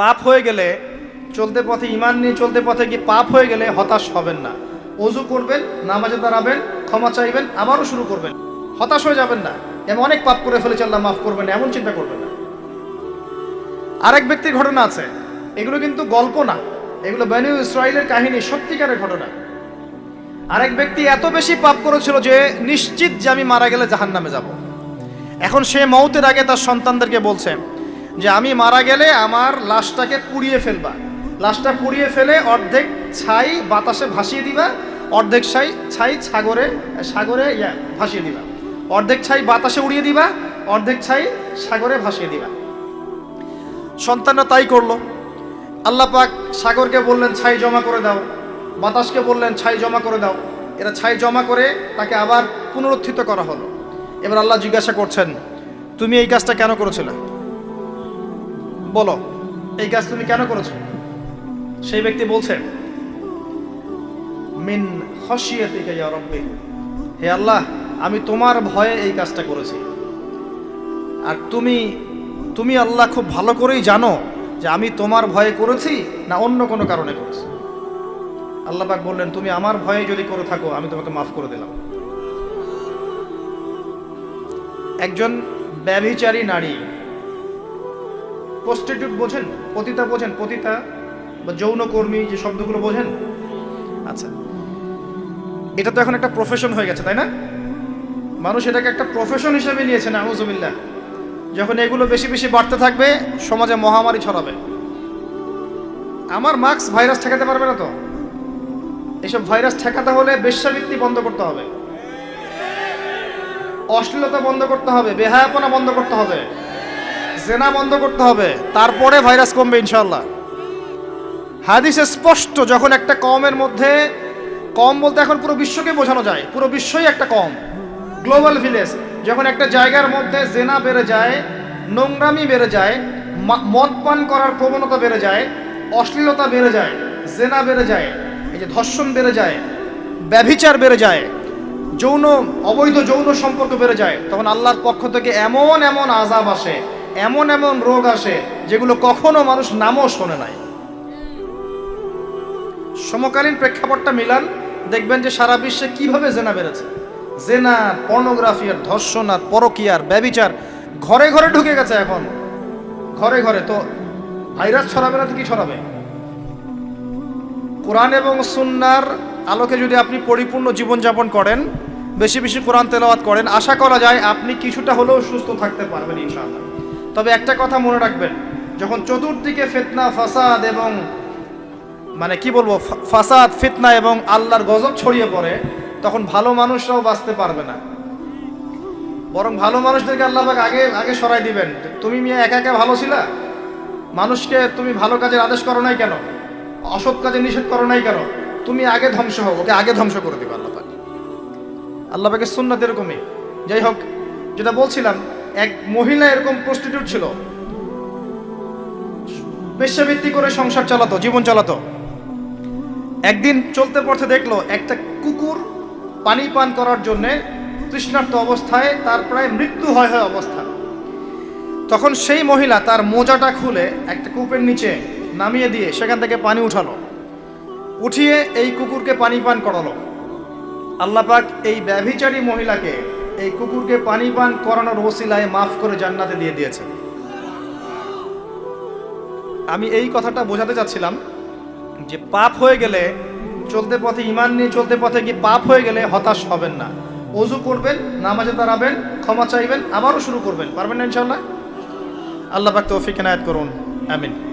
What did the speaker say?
পাপ হয়ে গেলে চলতে পথে ইমান নিয়ে চলতে পথে গিয়ে পাপ হয়ে গেলে হতাশ হবেন না। অজু করবেন, নামাজে দাঁড়াবেন, ক্ষমা চাইবেন, আবারও শুরু করবেন। হতাশ হয়ে যাবেন না। আমি অনেক পাপ করে ফেলেছি, আল্লাহ মাফ করবেন এমন চিন্তা করবেন না। আরেক ব্যক্তির ঘটনা আছে। এগুলো কিন্তু গল্প না। এগুলো বেনু ইসরায়েলের কাহিনী, সত্যিকারের ঘটনা। আরেক ব্যক্তি এত বেশি পাপ করেছিল যে নিশ্চিত যে আমি মারা গেলে জাহান নামে যাব। এখন সে মৌতের আগে তার সন্তানদেরকে বলছে যে আমি মারা গেলে আমার লাশটাকে পুড়িয়ে ফেলবা। লাশটা পুড়িয়ে ফেলে অর্ধেক ছাই বাতাসে ভাসিয়ে দিবা, অর্ধেক ছাই ছাই সাগরে সাগরে ভাসিয়ে দিবা। অর্ধেক ছাই বাতাসে উড়িয়ে দিবা, অর্ধেক ছাই সাগরে ভাসিয়ে দিবা। সন্তানরা তাই করল। আল্লাহ পাক সাগরকে বললেন, ছাই জমা করে দাও। বাতাসকে বললেন, ছাই জমা করে দাও। এরা ছাই জমা করে তাকে আবার পুনরুত্থিত করা হলো। এবার আল্লাহ জিজ্ঞাসা করছেন, তুমি এই কাজটা কেন করেছিলে? বলো, এই কাজ তুমি কেন করেছ? সেই ব্যক্তি বলছে, মিন হসিয়াতিকা হে আল্লাহ, আমি তোমার ভয়ে এই কাজটা করেছি। আর তুমি তুমি আল্লাহ খুব ভালো করেই জানো যে আমি তোমার ভয়ে করেছি না অন্য কোনো কারণে করেছি। আল্লাহ পাক বললেন, তুমি আমার ভয়ে যদি করে থাকো, আমি তোমাকে মাফ করে দিলাম। একজন ব্যভিচারী নারী প্রস্টিটিউট বোঝেন? পতিতা বোঝেন? পতিতা বা যৌনকর্মী যে শব্দগুলো বোঝেন? আচ্ছা। এটা তো এখন একটা প্রফেশন হয়ে গেছে, তাই না? মানুষ এটাকে একটা প্রফেশন হিসেবে নিয়েছে না আউজুবিল্লাহ যখন এগুলো বেশি বেশি বাড়তে থাকবে, সমাজে মহামারী ছড়াবে। আমার মাস্ক ভাইরাস ঠেকাতে পারবে না তো? এসব ভাইরাস ঠেকাতে হলে বেশ্যাবৃত্তি বন্ধ করতে হবে। অশ্লীলতা বন্ধ করতে হবে। বেহায়াপনা বন্ধ করতে হবে। জেনা বন্ধ করতে হবে, তারপরে ভাইরাস কমবে ইনশাল্লাহ হাদিসে স্পষ্ট, যখন একটা কমের মধ্যে, কম বলতে এখন পুরো বিশ্বকে বোঝানো যায়, পুরো বিশ্বই একটা কম। গ্লোবাল ভিলেজ যখন একটা জায়গার মধ্যে জেনা বেড়ে যায়, নোংরামি বেড়ে যায় মদ পান করার প্রবণতা বেড়ে যায়, অশ্লীলতা বেড়ে যায়, জেনা বেড়ে যায়, এই যে ধর্ষণ বেড়ে যায়, ব্যভিচার বেড়ে যায়, যৌন, অবৈধ যৌন সম্পর্ক বেড়ে যায়, তখন আল্লাহর পক্ষ থেকে এমন এমন আজাব আসে এমন এমন রোগ আসে যেগুলো কখনো মানুষ নামও শোনে নাই। সমকালীন প্রেক্ষাপটটা মিলান, দেখবেন যে সারা বিশ্বে কীভাবে জেনা বেড়েছে। জেনা, পর্নোগ্রাফি আর ধর্ষণ আর পরকিয়ার ব্যবিচার ঘরে ঘরে ঢুকে গেছে এখন। ঘরে ঘরে তো ভাইরাস ছড়াবে না কি ছড়াবে? কোরআন এবং সুন্নার আলোকে যদি আপনি পরিপূর্ণ জীবনযাপন করেন, বেশি বেশি কোরআন তেলাওয়াত করেন, আশা করা যায় আপনি কিছুটা হলেও সুস্থ থাকতে পারবেন ইনশাআল্লাহ। তবে একটা কথা মনে রাখবেন, যখন চতুর্দিকে ফেতনা, ফাসাদ এবং মানে কি বলব ফাসাদ, ফিতনা এবং আল্লাহর গজব ছড়িয়ে পড়ে, তখন ভালো মানুষরাও বাঁচতে পারবে না। বরং ভালো মানুষদেরকে আল্লাহবাক আগে আগে সরাই দিবেন তুমি মিয়া একা একা ভালো ছিলা? মানুষকে তুমি ভালো কাজের আদেশ করো নাই কেন? অসৎ কাজে নিষেধ করো নাই কেন? তুমি আগে ধ্বংস হও, ওকে আগে ধ্বংস করে দিবে আল্লাহ আল্লাহ পাকের সুন্নাত এরকমই। যাই হোক, যেটা বলছিলাম এক মহিলা এরকম প্রস্টিটিউট ছিল। পেশাবৃত্তি করে সংসার চালাতো, জীবন চালাতো। একদিন চলতে পড়তে দেখল, একটা কুকুর পানি পান করার জন্যে তৃষ্ণার্ত অবস্থায় তার প্রায় মৃত্যু হয় হয় অবস্থা। তখন সেই মহিলা তার মোজাটা খুলে একটা কূপের নিচে নামিয়ে দিয়ে সেখান থেকে পানি উঠালো। উঠিয়ে এই কুকুরকে পানি পান করালো। আল্লাপাক এই ব্যভিচারী মহিলাকে এই কুকুরকে পানি পান করানোর ওসিলায় মাফ করে জান্নাতে দিয়ে দিয়েছে। আমি এই কথাটা বোঝাতে চাচ্ছিলাম যে পাপ হয়ে গেলে চলতে পথে ইমান নিয়ে চলতে পথে কি পাপ হয়ে গেলে হতাশ হবেন না? অজু করবেন, নামাজে দাঁড়াবেন, ক্ষমা চাইবেন, আবারও শুরু করবেন। পারবেন না ইনশাল্লাহ আল্লাহ পাক তৌফিক এনায়েত করুন। আমিন।